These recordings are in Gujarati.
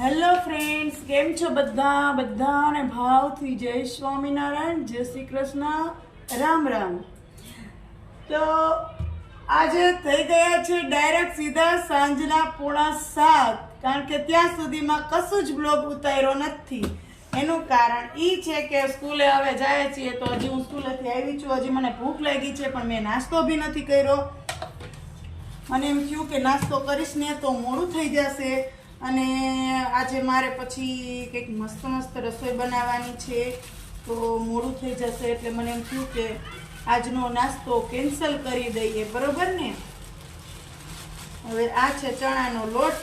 હેલો ફ્રેન્ડ્સ કેમ છો બધા? બધાને ભાવથી જય સ્વામિનારાયણ. જય શ્રી કૃષ્ણ. રામ રામ. તો આજે થઈ ગયા છે ડાયરેક્ટ સીધા સાંજના પોણા સાત. કારણ કે ત્યાં સુધીમાં કશું જ બ્લોગ ઉતાર્યો નથી. એનું કારણ એ છે કે સ્કૂલે હવે જાય છીએ તો હજી હું સ્કૂલેથી આવી છું. હજી મને ભૂખ લાગી છે, પણ મેં નાસ્તો બી નથી કર્યો. મને એમ થયું કે નાસ્તો કરીશ ને તો મોડું થઈ જશે. અને આજે મારે પછી કંઈક મસ્ત મસ્ત રસોઈ બનાવવાની છે, તો મોડું થઈ જશે એટલે મને એમ થયું કે આજનો નાસ્તો કેન્સલ કરી દઈએ, બરોબર ને? હવે આ છે ચણાનો લોટ.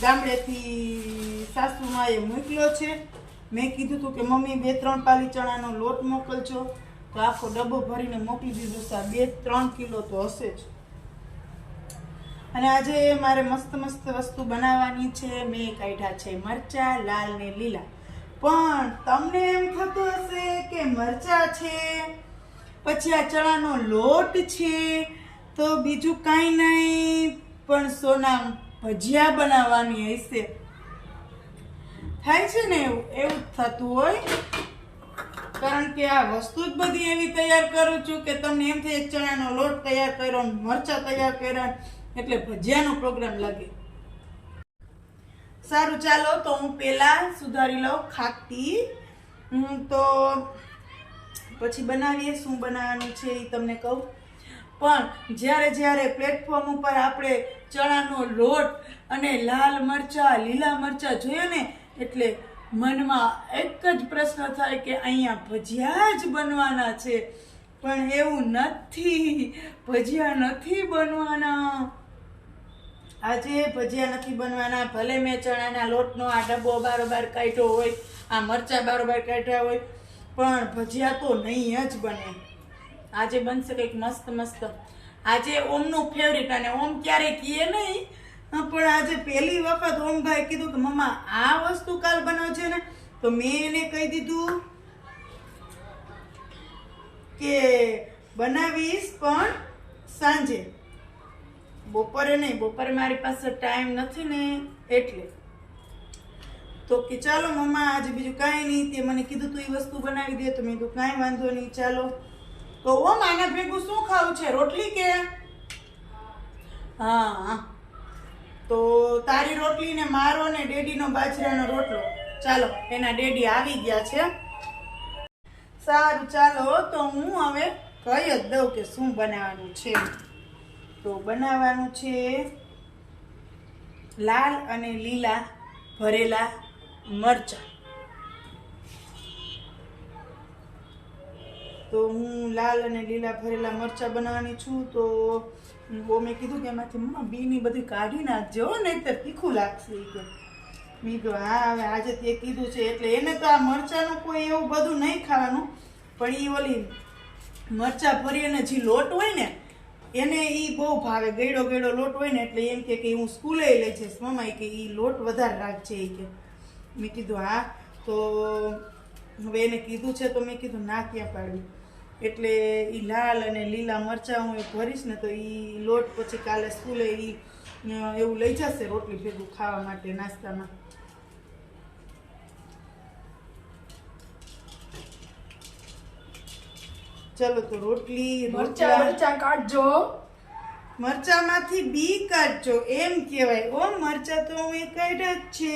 ગામડેથી સાસુમાએ મોકલ્યો છે. મેં કીધું હતું કે મમ્મી, બે ત્રણ પાલી ચણાનો લોટ મોકલજો. તો આખો ડબ્બો ભરીને મોકલી દીધો સા બે ત્રણ કિલો તો હશે જ. અને આજે મારે મસ્ત મસ્ત વસ્તુ બનાવવાની છે. મેં કાઢ્યા છે મરચા, લાલ ને લીલા. પણ તમને એમ થતું હશે કે મરચા છે, પછી આ ચણાનો લોટ છે, તો બીજું કાંઈ નહીં, પણ સોના ભજીયા બનાવવાની હશે. થાય છે ને એવું? એવું થતું હોય. કારણ કે આ વસ્તુ જ બધી એવી તૈયાર કરું છું કે તમને એમ થાય ચણાનો લોટ તૈયાર કર્યો, મરચાં તૈયાર કર્યા. એટલે ભજીયાનો પ્રોગ્રામ લાગે. સારું, ચાલો તો હું પહેલા સુધારી લઉં ખાટી. તો પછી બનાવીએ, શું બનાવવાનું છે એ તમને કહું. પણ જ્યારે જ્યારે પ્લેટફોર્મ ઉપર આપણે ચણાનો લોટ અને લાલ મરચાં, લીલા મરચાં જોયા ને, એટલે મનમાં એક જ પ્રશ્ન થાય કે અહીંયા ભજીયા જ બનવાના છે. પણ એવું નથી. ભજીયા નથી બનવાના. આજે ભજીયા નથી બનવાના, ભલે મેં ચણાના લોટનો આ ડબ્બો બારોબાર કાઢ્યો હોય, આ મરચા બારોબાર કાઢ્યા હોય, પણ ભજીયા તો નહીં જ બને. આજે બનશે કંઈક મસ્ત મસ્ત. આજે ઓમનું ફેવરિટ અને ઓમ ક્યારેય કીએ નહીં પણ આજે પહેલી વખત ઓમભાઈ કીધું કે, મમ્મા, આ વસ્તુ કાલ બનાવજે ને? તો મેં એને કહી દીધું કે, બનાવીશ પણ સાંજે. બપોરે નહીં, બપોરે મારી પાસે ટાઈમ નથી ને એટલે. તો કે ચાલો મમ્મા, આજે બીજું કાંઈ નહીં, તે મને કીધું તું એ વસ્તુ બનાવી દે, તો મેં કીધું કાંઈ વાંધો નહીં, ચાલો. તો ઓમ આના ભેગું શું ખાવું છે, રોટલી કે? હા. તો તારી રોટલી ને મારો ને ડેડીનો બાજરાનો રોટલો. ચાલો, એના ડેડી આવી ગયા છે. સારું, ચાલો, તો હું હવે કહી જ દઉં કે શું બનાવવાનું છે. તો બનાવવાનું છે લાલ અને લીલા ભરેલા મરચા. તો હું લાલ અને લીલા ભરેલા મરચા બનાવવાની છું, તો મેં કીધું કે એમાંથી મમ્મા બીની બધી કાઢી નાખજો નહીંતર તીખું લાગશે કે મેં કીધું, હા, હવે આજે તે કીધું છે, એટલે એને તો આ મરચાનું કોઈ એવું બધું નહીં ખાવાનું, પણ એ ઓલી મરચા ભરી અને જે લોટ હોય ને એને એ બહુ ભાવે, ગયડો ગયડો લોટ હોય ને એટલે એમ કે હું સ્કૂલે લઈ જઈશ મમ્મા કે એ લોટ વધારે રાખજે એ કે. મેં કીધું, હા. તો હવે એને કીધું છે તો મેં કીધું, ના ક્યાં પાડ્યું? એટલે એ લાલ અને લીલા મરચાં હું એ ભરીશ ને તો એ લોટ પછી કાલે સ્કૂલે એ એવું લઈ જશે રોટલી ભેગું ખાવા માટે નાસ્તામાં. ચલો તો રોટલી મરચા મરચા કાઢજો. મરચામાંથી બી કાઢજો એમ કહેવાય. ઓ મરચા તો હું કાઢ્યા જ છે.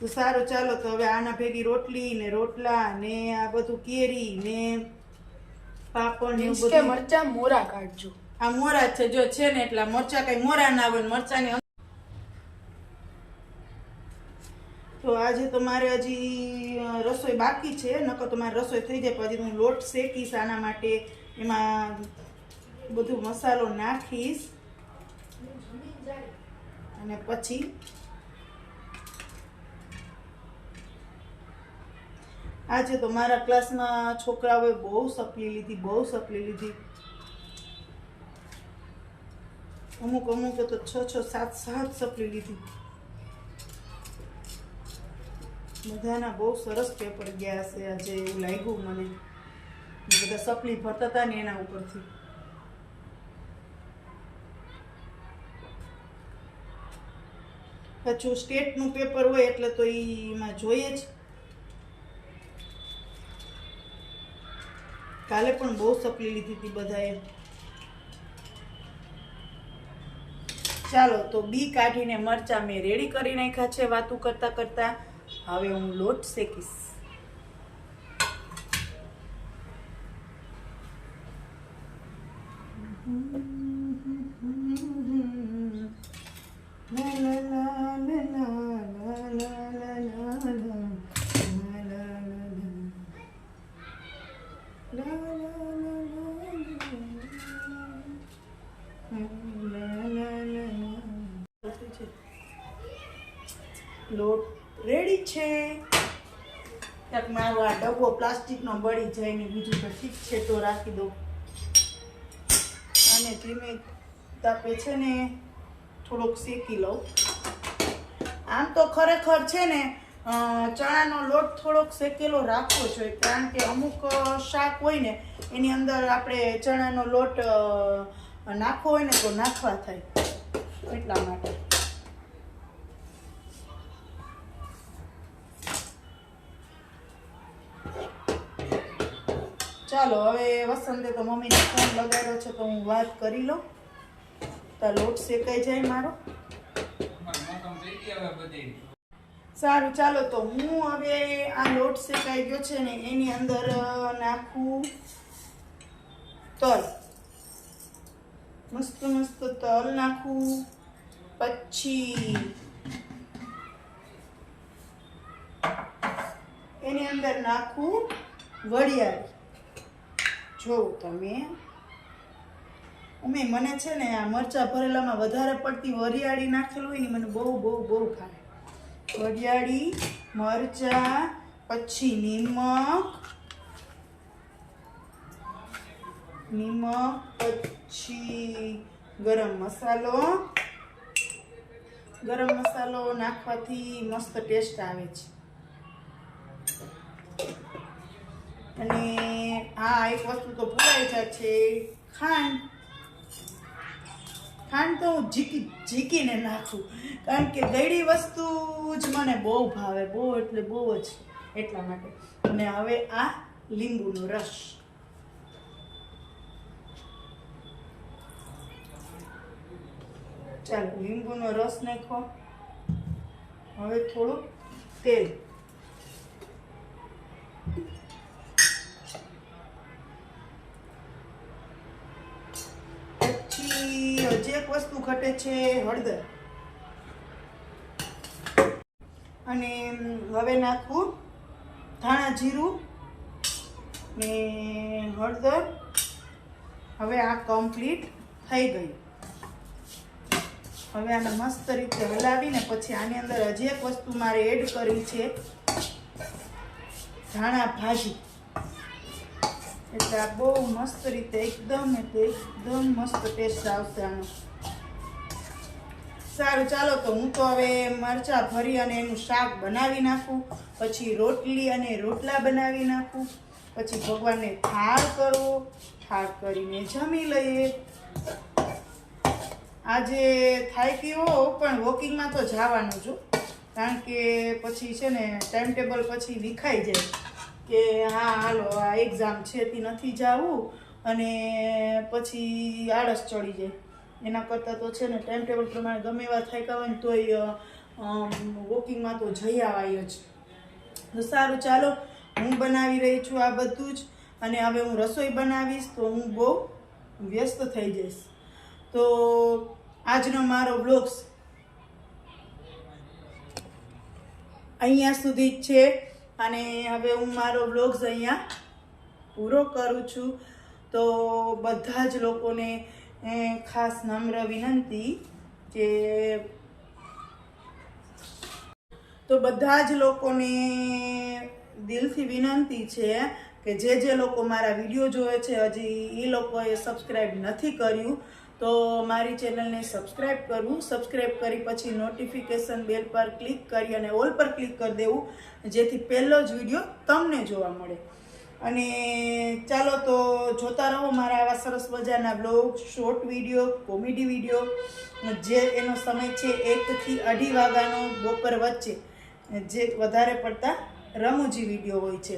તો સારું ચાલો તો હવે આના ભેગી રોટલી ને રોટલા ને આ બધું કેરી ને પાપડ ને મરચા મોરા કાઢજો. આ મોરા છે. જો છે ને એટલા મરચા કઈ મોરા ના આવે મરચાની તો આજે તો મારે હજી રસોઈ બાકી છે, નકર તો મારે રસોઈ થઈ જાય, પછી હું લોટ શેકીશ આના માટે, એમાં બધું મસાલો નાખીશ. અને પછી આજે તો મારા ક્લાસમાં છોકરાઓએ બહુ સપલી લીધી, બહુ સપલી લીધી. અમુક અમુકે તો છ છ, સાત સાત સપલી લીધી. બધાના બહુ સરસ પેપર ગયા છે આજે એવું લાગ્યું મને. બધા સપલી ભરતા હતા ને એના ઉપરથી. પાછું સ્ટેટનું પેપર હોય એટલે તો એમાં જોઈએ જ. કાલે પણ બહુ સપલી લીધી હતી બધાએ. ચાલો, તો બી કાઢીને મરચાં મેં રેડી કરી નાખ્યા છે વાતું કરતાં કરતાં. હવે હું લોટ શેકીશ La la la la la la la મારો આ ડબ્બો પ્લાસ્ટિકનો બળી જાય ને બીજું ઠીક છે તો રાખી દઉં. અને ધીમે તાપે છે ને થોડોક શેકી લઉં. આમ તો ખરેખર છે ને ચણાનો લોટ થોડોક શેકેલો રાખવો જોઈએ, કારણ કે અમુક શાક હોય ને, એની અંદર આપણે ચણાનો લોટ નાખવો હોય ને તો નાખવા થાય, એટલા માટે. ચાલો, હવે વસંતે તો મમ્મીને ફોન લગાડ્યો છે તો હું વાત કરી લઉં. તો લોટ શેકાઈ જાય મારો. સારું, ચાલો તો હું હવે આ લોટ શેકાઈ ગયો છે ને એની અંદર નાખું તલ. મસ્ત મસ્ત તલ નાખું. પછી એની અંદર નાખું વડિયાળી. જો તમે ઉમે, મને છે ને આ મરચાં ભરેલામાં વધારે પડતી વરિયાળી નાખેલું હોય ને મને બહુ બહુ બહુ ભાવે. વરિયાળી, મરચા, પછી નિમક નિમક, પછી ગરમ મસાલો. ગરમ મસાલો નાખવાથી મસ્ત ટેસ્ટ આવે છે. અને હા, એક વસ્તુ તો ભૂલાઈ જાય છે ખાંડ. ખાંડ તો હું ઝીકી, ઝીકીને નાખું. કારણ કે ગળી વસ્તુ જ મને બહુ ભાવે, બહુ એટલે બહુ જ એટલા માટે. અને હવે આ લીંબુનો રસ. ચાલો, લીંબુનો રસ નાખો. હવે થોડું તેલ. વસ્તુ ઘટે છે હળદર. અને હવે નાખવું ધાણા જીરું ને હળદર. હવે આ કમ્પ્લીટ થઈ ગયું. હવે આને મસ્ત રીતે હલાવીને પછી આની અંદર હજી એક વસ્તુ મારે એડ કરવી છે. ધાણા ભાજી. એટલે આ બહુ મસ્ત રીતે એકદમ એટલે એકદમ મસ્ત ટેસ્ટ આવશે આનો. સારું, ચાલો તો હું તો હવે મરચાં ભરી અને એનું શાક બનાવી નાખું. પછી રોટલી અને રોટલા બનાવી નાખું. પછી ભગવાનને થાળ કરવો થાળ કરીને જમી લઈએ. આજે થાકી હો, પણ વોકિંગમાં તો જવાનું છું. કારણ કે પછી છે ને ટાઈમ ટેબલ પછી વિખાઈ જાય. કે હા, હાલો, આ એક્ઝામ છે તે નથી જવું. અને પછી આળસ ચડી જાય. એના કરતાં તો છે ને ટાઈમ ટેબલ પ્રમાણે ગમે એવા થાક્યા હોય ને તોય વોકિંગમાં તો જઈ આવાય જ. તો સારું, ચાલો, હું બનાવી રહી છું આ બધું જ અને હવે હું રસોઈ બનાવીશ તો હું બહુ વ્યસ્ત થઈ જઈશ. તો આજનો મારો બ્લોગ્સ અહીંયા સુધી જ છે અને હવે હું મારો બ્લોગ્સ અહીંયા પૂરો કરું છું. તો બધા જ લોકોને ખાસ નમ્ર વિનંતી કે તો બધા જ લોકોને દિલથી વિનંતી છે કે જે જે લોકો મારા વીડિયો જોવે છે, હજી એ લોકોએ સબસ્ક્રાઈબ નથી કર્યું, તો મારી ચેનલને સબસ્ક્રાઈબ કરવું. સબસ્ક્રાઈબ કરી પછી નોટિફિકેશન બેલ પર ક્લિક કરી અને ઓલ પર ક્લિક કરી દેવું, જેથી પહેલો જ વીડિયો તમને જોવા મળે. અને ચાલો તો જોતા રહો મારા આવા સરસ મજાના blog short video comedy video જે એનો સમય છે એકથી અઢી વાગ્યાનો બપોર વચ્ચે. જે વધારે પડતા રમૂજી વીડિયો હોય છે.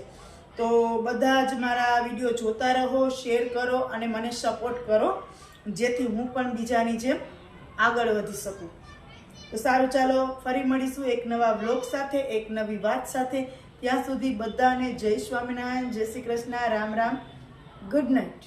તો બધા જ મારા વીડિયો જોતા રહો શેર કરો અને મને સપોર્ટ કરો. જેથી હું પણ બીજાની જેમ આગળ વધી શકું. તો સારું, ચાલો ફરી મળીશું એક નવા વ્લોગ સાથે, એક નવી વાત સાથે. ત્યાં સુધી બધાને જય સ્વામિનારાયણ જય શ્રી કૃષ્ણ રામ રામ. Good night